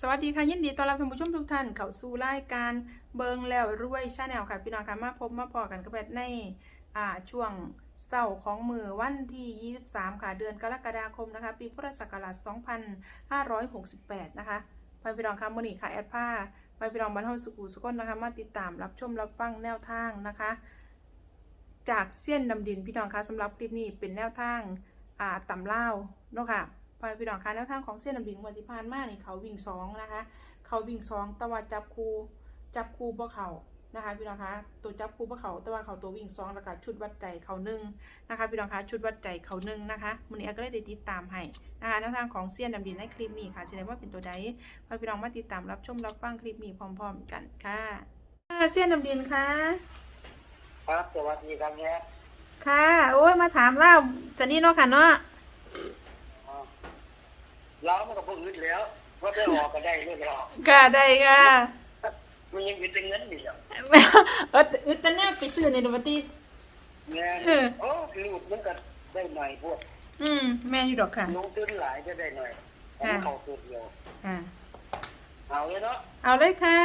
สวัสดีค่ะยินดีต้อนรับท่านผู้ชมทุกท่านเข้าสู่รายการเบิงแล้วรวยชาแนลค่ะพี่น้องค่ะมาพบมาพอกันกับแพทย์ในอ่าช่วงเสาร์ของมือวันที่ 23 ค่ะเดือนกรกฎาคมนะคะ ปีพุทธศักราช 2568 นะคะไปพี่น้องค่ะมื่อนี้ค่ะแอดผ้าไปพี่น้องบรรเทาสุขุสุขนนะคะ มาติดตามรับชมรับฟังแนวทางนะคะ จากเสี้ยนดำดินพี่น้องคะสำหรับคลิปนี้เป็นแนวทางอ่าตำเล่าเนาะค่ะ พอพี่น้องคะแนวทางของเส้นดำดินวันที่ผ่านมานี่เขาวิ่งสองนะคะ เขาวิ่งสองแต่ว่าจับคูจับคูบ่เขานะคะพี่น้องคะตัวจับคูบ่เขาแต่ว่าเขาตัววิ่งสองแล้วก็ชุดวัดใจเขาหนึ่งนะคะพี่น้องคะชุดวัดใจเขาหนึ่งนะคะมันนี้ก็เลยได้ติดตามให้นะคะแนวทางของเสี้ยนดำดินในคลิปนี้ค่ะแสดงว่าเป็นตัวใดพอพี่น้องมาติดตามรับชมรับฟังคลิปนี้พร้อม ๆ กันค่ะอ่าเสี้ยนดำดินค่ะครับสวัสดีครับเนี่ยค่ะ โอ้ยมาถามเล่าจะนี่เนาะค่ะเนาะอ๋อ เรามันก็เพิ่งนึกแล้วว่าไปออกก็ได้เรื่องหรอกค่ะได้ค่ะมันยังมีแต่เงินอยู่อะเอออึดแต่แนวไปซื้อในดูบัติเนี่ยเออโอ้ลูกมันก็ได้หน่อยพวกอืมแม่นอยู่ดอกค่ะลูกตื้นหลายก็ได้หน่อยแต่ค่ะเขาตัวเดียวค่ะเอาเลยเนาะเอาเลยค่ะ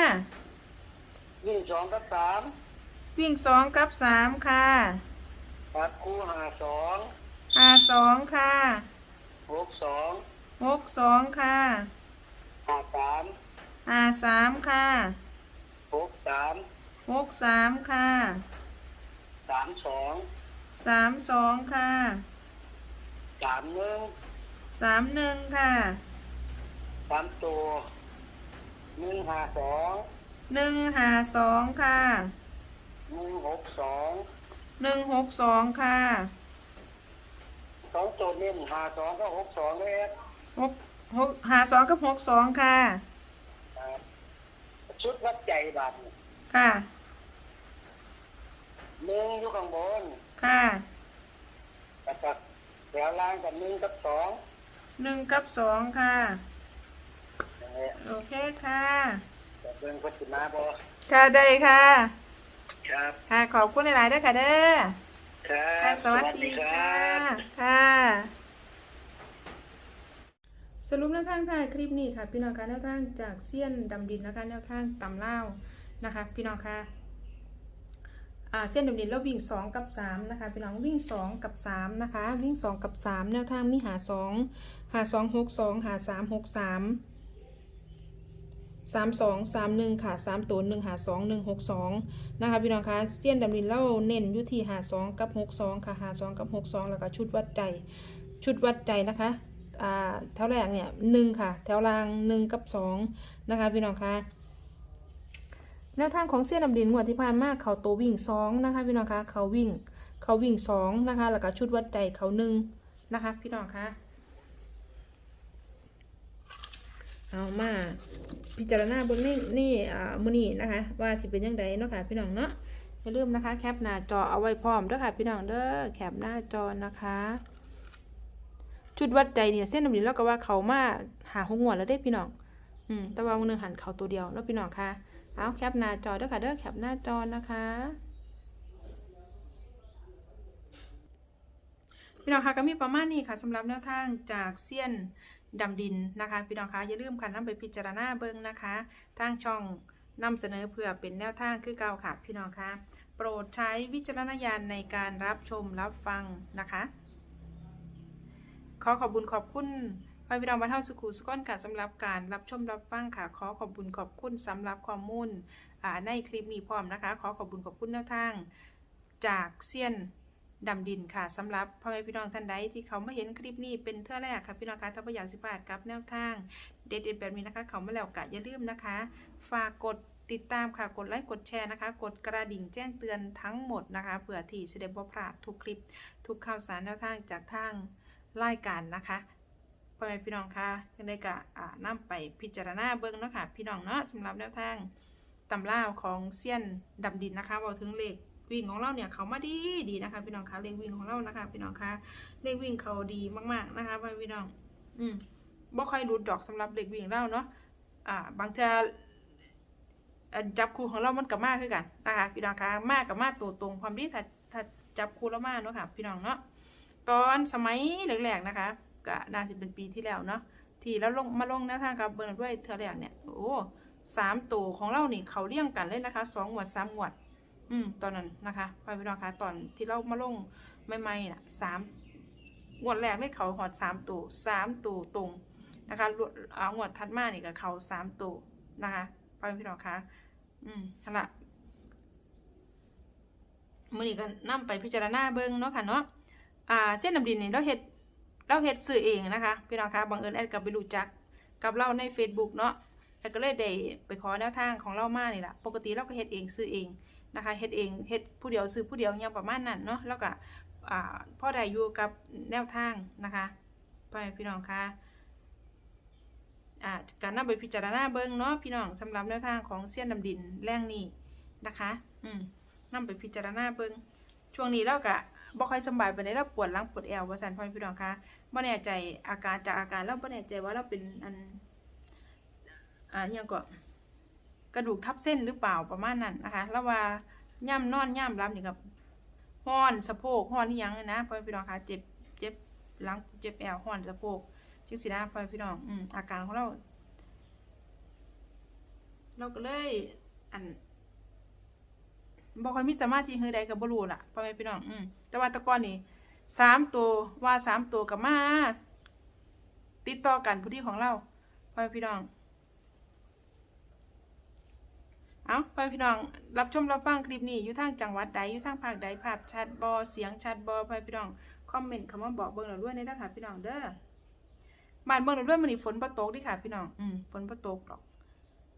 นี่สองกับสามวิ่งสองกับสามค่ะปัดคู่หาสองห้าสองค่ะหกสอง หกสองค่ะหาสามห้าสามค่ะหกสามหกสามค่ะสามสองสามสองค่ะสามหนึ่งสามหนึ่งค่ะสามตัวหนึ่งหาสองหนึ่งห้าสองค่ะหนึ่งหกสองหนึ่งหกสองค่ะสองตัวนี่หาสองก็หกสองเลย หกหกห้าสองกับหกสองค่ะ ครับชุดวัดใจบัตรค่ะ หนึ่งอยู่ข้างบนค่ะแล้วก็แถวล่างกับหนึ่งกับสองหนึ่งกับสองค่ะอย่างเงี้ยโอเคค่ะจะเบิ่งพัฒนาบ่ค่ะได้ค่ะ ครับ ค่ะขอบคุณหลายๆด้วยค่ะเด้อ ครัค่ะบสวัสดีคค่ะรับค่ะ สรุปแนวทางท้ายคลิปนี้ค่ะ พี่น้องคะแนวทางจากเซียนดำดินนะคะแนวทางตำเล่านะคะ พี่น้องคะอ่าเส้นดำดินแล้ววิ่ง 2 กับ 3 นะคะพี่น้องวิ่ง 2 กับ 3 นะคะ วิ่ง 2 กับ 3 แนวทางมีหา 2 หา 2 6 2 หา 3 6 3 3 2 3 1 ค่ะ 3ตัว1หา 2 1 6 2 นะคะ พี่น้องคะเส้นดำดินเล่าเน้นอยู่ที่หา 2 กับ 6 2 ค่ะหา 2 กับ 6 2 แล้วก็ชุดวัดใจ ชุดวัดใจนะคะ แถวแรกเนี่ยหนึ่งค่ะ แถวล่างหนึ่งกับสองนะคะพี่น้องคะแนวทางของเส้นดำดินงวดที่ผ่านมาเขาตัววิ่งสองนะคะพี่น้องคะเขาวิ่งเขาวิ่งสองนะคะแล้วก็ชุดวัดใจเขาหนึ่งนะคะพี่น้องคะเอามาพิจารณาบนนี่นี่มือนี้นะคะ ว่าสิเป็นยังไงเนาะค่ะพี่น้องเนาะอย่าลืมนะคะแคปหน้าจอเอาไว้พร้อมเด้วยค่ะพี่น้องเด้อแคปหน้าจอนะคะ ชุดวัดใจเนี่ยเส้นดำดินแล้วก็ว่าเขามาหาหงวดแล้วได้พี่น้องอืมแต่ว่าวันหนึ่งหันเขาตัวเดียวแล้วพี่น้องค่ะเอาแคปหน้าจอเด้อค่ะเด้อแคปหน้าจอนะคะพี่น้องคะก็มีประมาณนี้ค่ะสำหรับแนวทางจากเซียนดำดินนะคะพี่น้องคะอย่าลืมค่ะนำไปพิจารณาเบิ่งนะคะทางช่องนำเสนอเพื่อเป็นแนวทางคือเก่าค่ะพี่น้องคะโปรดใช้วิจารณญาณในการรับชมรับฟังนะคะ ขอขอบุญขอบคุณพ่อพี่น้องบ้านเฮาสุขุสุขอนค่ะสำหรับการรับชมรับฟังค่ะ ขอขอบุญขอบคุณสำหรับข้อมูลอ่าในคลิปนี้พร้อมนะคะ ขอขอบคุญขอบคุณแนวทาง จากเซียนดำดินค่ะสำหรับพ่อแม่พี่น้องท่านใดที่เขามาเห็นคลิปนี้เป็นเท่าแรกค่ะพี่น้องคะถ้าไม่อยากสิพลาดกับแนวทาง เด็ดๆแบบนี้นะคะ เขามาแล้วกะอย่าลืมนะคะ ฝากกดติดตามค่ะ กดไลค์ กดแชร์นะคะ กดกระดิ่งแจ้งเตือนทั้งหมดนะคะ เผื่อที่จะได้บ่พลาดทุกคลิป ทุกข่าวสารแนวทางจากทาง รายการนะคะพ่อแม่พี่น้องคะจังได้กะอ่าไปพิจารณาเบิ่งเนาะค่ะพี่น้องเนาะสำหรับแนวทางตำราของเซียนดำดินนะคะบอกถึงเลขวิ่งของเราเนี่ยเขามาดีดีนะคะ พี่น้องคะเลขวิ่งของเรานะคะพี่น้องคะเลขวิ่งเขาดีมากๆนะคะพ่อพี่น้อง อืมบ่ค่อยรุดดอกสำหรับเลขวิ่งเราเนาะอ่า บางเทีจับคู่ของเรามันกับมากคือกันนะคะพี่น้องคะมากกับมากตัวตรงความดีถ้าถ้าจับคู่แล้วมากเนาะค่ะ พี่น้องเนาะ ตอนสมัยแรกๆนะคะก็น่าจะเป็นปีที่แล้วเนาะที่แล้วลงมาลงแนวทางกับเบิร์นด้วยเธอแรกเนี่ยโอ้สามตัวของเรานี่เขาเลี่ยงกันเลยนะคะสองหวดสามหวด อืมตอนนั้นนะคะไปพี่น้องคะตอนที่เรามาลงใหม่ๆน่ะสามงวดแรกได้เขาหอดสามตัวสามตัวตรงนะคะรวดอ่างวดถัดมานี่กับเขาสามตัวนะคะไปพี่น้องคะอืมนั่นละมือนี้ก็นํไปพิจารณาเบิ่งเนาะค่ะเนาะ อ่าเส้นดำดินนี่เราเฮ็ดเราเฮ็ดซื้อเองนะคะพี่น้องคะบังเอิญแอดกับไปรู้จักกับเราใน Facebook เนาะแอดก็เลยได้ไปขอแนวทางของเรามานี่แหละปกติเราก็เฮ็ดเองซื้อเองนะคะเฮ็ดเองเฮ็ดผู้เดียวซื้อผู้เดียวย่างประมาณนั้นเนาะแล้วก็พ่อได้อยู่กับแนวทางนะคะไปพี่น้องคะการนำไปพิจารณาเบิ่งเนาะพี่น้องสำหรับแนวทางของเสี้ยนดำดินแรงนี้นะคะ อืมนำไปพิจารณาเบิ่ง ช่วงนี้เราก็บ่ค่อยสบายไปานเราปวดหลังปวดแอวว่าซั่นพ่อพี่น้องคะบ่แน่ใจอาการจากอาการเราบ่แน่ใจว่าเราเป็นอันอ่ายังก็กระดูกทับเส้นหรือเปล่าประมาณนั้นนะคะแล้วว่าย่ำนอนย่ำรับนี่กับห้อนสะโพกห้อนนี่ยังเลยนะพ่อพี่น้องคะเจ็บเจ็บหลังเจ็บแอวห้อนสะโพกจังสินะพ่อพี่น้องอืมอาการของเรา เราก็เลยอัน บ่ค่อยมีสมาธิเฮือใดก็บ่รู้ล่ะพ่อแม่พี่น้องอืมแต่ว่าตะก่อนนี่สามตัวว่าสามตัวกับมา ติดต่อกันผู้ที่ของเราพ่อแม่พี่น้องเอาไปพี่น้องรับชมรับฟังคลิปนี้อยู่ทางจังหวัดใดอยู่ทางภาคใดภาพชัดบอเสียงชัดบอไปพี่น้องคอมเมนต์คำว่าบอกเบิ่งเราด้วยในด้อค่ะพี่น้องเด้อบ้านเบิ่งเราด้วยมันนี่ฝนบ่ตกดิค่ะพี่น้องอืมฝนบ่ตกหรอก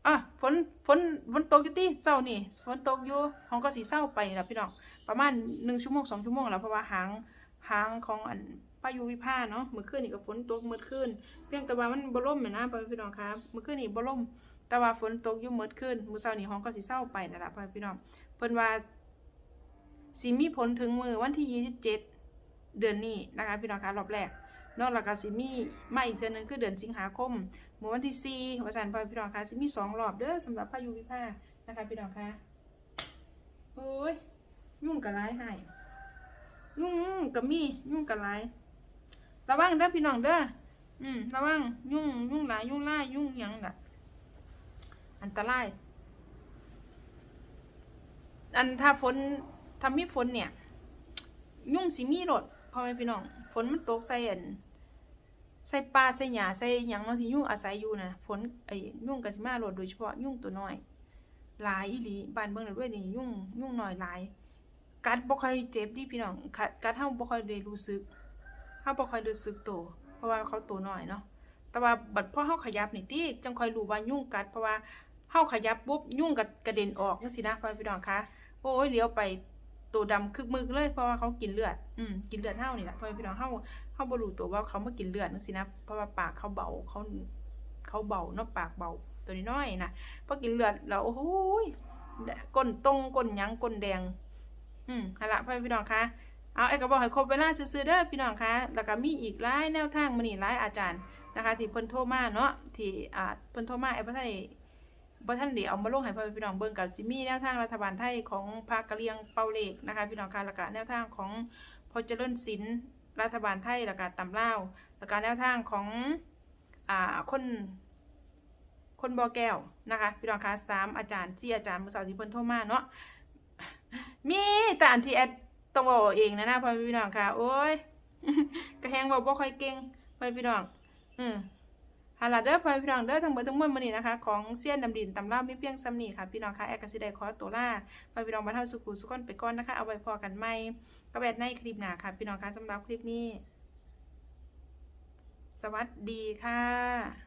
อะฝนฝนฝนตกอยู่ติเช้านี่ฝนตกอยู่ห้องก็สิเช้าไปนี่ล่ะพี่น้องประมาณ1ชั่วโมง2ชั่วโมงแล้วเพราะว่าหางหางของอันพายุวิภาเนาะเมื่อคืนนี่ก็ฝนตกเมื่อคืนเพียงแต่ว่ามันบล่มแม่นะพี่น้องครับเมื่อคืนนี่บล่มแต่ว่าฝนตกอยู่หมดขึ้นมือเช้านี้ห้องก็สิเศร้าไปนั่นล่ะพ่อแม่พี่น้องเพิ่นว่าสิมีผลถึงมือวันที่ 27 เดือนนี้นะคะพี่น้องคะรอบแรก เนอกแล้วก็สิมีมาอีกเทื่อนึงคือเดือนสิงหาคมมื้อวันที่4ว่าซั่นพ่อแม่พี่น้องคะสิมีสองรอบเด้อสำหรับพายุวิภานะคะพี่น้องคะโอ้ยยุ่งกะหลายให้ยุ่งก็มียุ่งกะหลายระวังเด้อพี่น้องเด้ออืมระวังยุ่งยุ่งหลายยุ่งหลายยุ่งยังล่ะอันตรายอันถ้าฝนถ้ามีฝนเนี่ย ยุ่งสิมีรถพ่อแม่พี่น้อง ฝนมันตกใส่อันใส่ปลาใส่หญ้าใส่หยังเนาะที่ยุ่งอาศัยอยู่นะฝนไอ้ยุ่งก็สิมาโหลดโดยเฉพาะยุ่งตัวน้อยหลายอีหลีบ้านเมืองเราด้วยนี่ยุ่งยุ่งน้อยหลาย กัดบ่ค่อยเจ็บดิพี่น้องกัดกัดเฮาบ่ค่อยได้รู้สึกเฮาบ่ค่อยรู้สึกตัวเพราะว่าเขาตัวน้อยเนาะแต่ว่าบัดพ่อเฮาขยับนี่ติจังค่อยรู้ว่ายุ่งกัดเพราะว่าเฮาขยับปุ๊บยุ่งกัดกระเด็นออกจังซี่นะพ่อพี่น้องคะโอ้ยเลี้ยวไป ตัวดำคึกมึกเลย เพราะว่าเขากินเลือด อืมกินเลือดเฮานี่แหละพ่อแม่พี่น้องเฮาเฮาบรูตัวว่าเขามากินเลือดจังซี่นะเพราะว่าปากเขาเบาเขาเขาเบาเนาะปากเบาตัวน้อยนะพอกินเลือดแล้วโอ้โหก้นตรงก้นยังก้นแดง อืมหั่นล่ะพ่อพี่น้องคะเอาไอ้ก็บอกให้ครบเวลาซื่อๆเด้อพี่น้องคะแล้วก็มีอีกหลายแนวทางมื้อนี้หลายอาจารย์นะคะ ที่เพิ่นโทรมาเนาะที่อ่าเพิ่นโทรมาไอ้บ่ทันได้ บ่ทันได้เอามาลงให้พ่อพี่น้องเบิ่งกับสิมีแนวทางรัฐบาลไทยของภาคกะเหรี่ยงเปาเลขนะคะ พี่น้องค่ะแล้วก็แนวทางของพอเจริญศิลป์รัฐบาลไทยล้วก็ตำล่าล้วก็แนวทางของอ่าคนคนบอแก้วนะคะ พี่น้องคะสามอาจารย์สี่อาจารย์มือเช้าที่เพิ่นโทรมาเนาะมีแต่อันที่แอดต้องเว้าเองนะนะพ่อพี่น้องค่ะ โอ้ยก็แฮงเว้าบ่ค่อยเก่งพ่อพี่น้อง อืม ฮาลาเดอร์พลอยพี่น้องเด้อทั้งหมดทั้งมวลมื้อนี้นะคะของเซียนดำดินตำรามิเพียงซ้ำนี่ค่ะพี่น้องค่ะแอร์กสิได้ขอตัวลาพ่อยพี่น้องบ้านเฮาสุขุสุขอนไปก่อนนะคะเอาไว้พอกันใหม่ก็แบบในคลิปหน้าค่ะพี่น้องค่ะสำหรับคลิปนี้ สวัสดีค่ะ